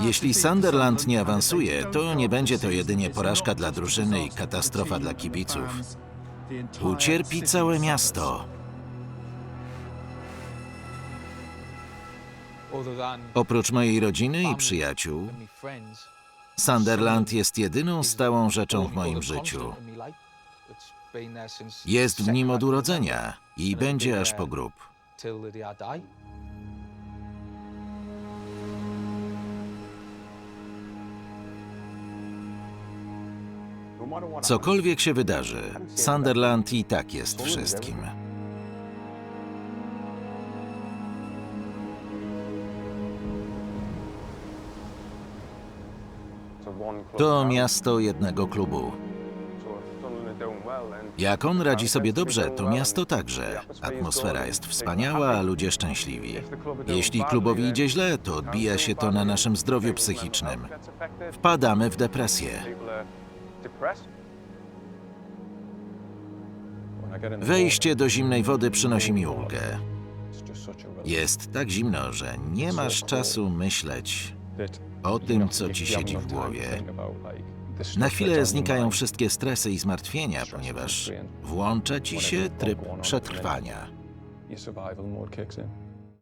Jeśli Sunderland nie awansuje, to nie będzie to jedynie porażka dla drużyny i katastrofa dla kibiców. Ucierpi całe miasto. Oprócz mojej rodziny i przyjaciół, Sunderland jest jedyną stałą rzeczą w moim życiu. Jest w nim od urodzenia i będzie aż po grób. Cokolwiek się wydarzy, Sunderland i tak jest wszystkim. To miasto jednego klubu. Jak on radzi sobie dobrze, to miasto także. Atmosfera jest wspaniała, ludzie szczęśliwi. Jeśli klubowi idzie źle, to odbija się to na naszym zdrowiu psychicznym. Wpadamy w depresję. Wejście do zimnej wody przynosi mi ulgę. Jest tak zimno, że nie masz czasu myśleć o tym, co ci siedzi w głowie. Na chwilę znikają wszystkie stresy i zmartwienia, ponieważ włącza ci się tryb przetrwania.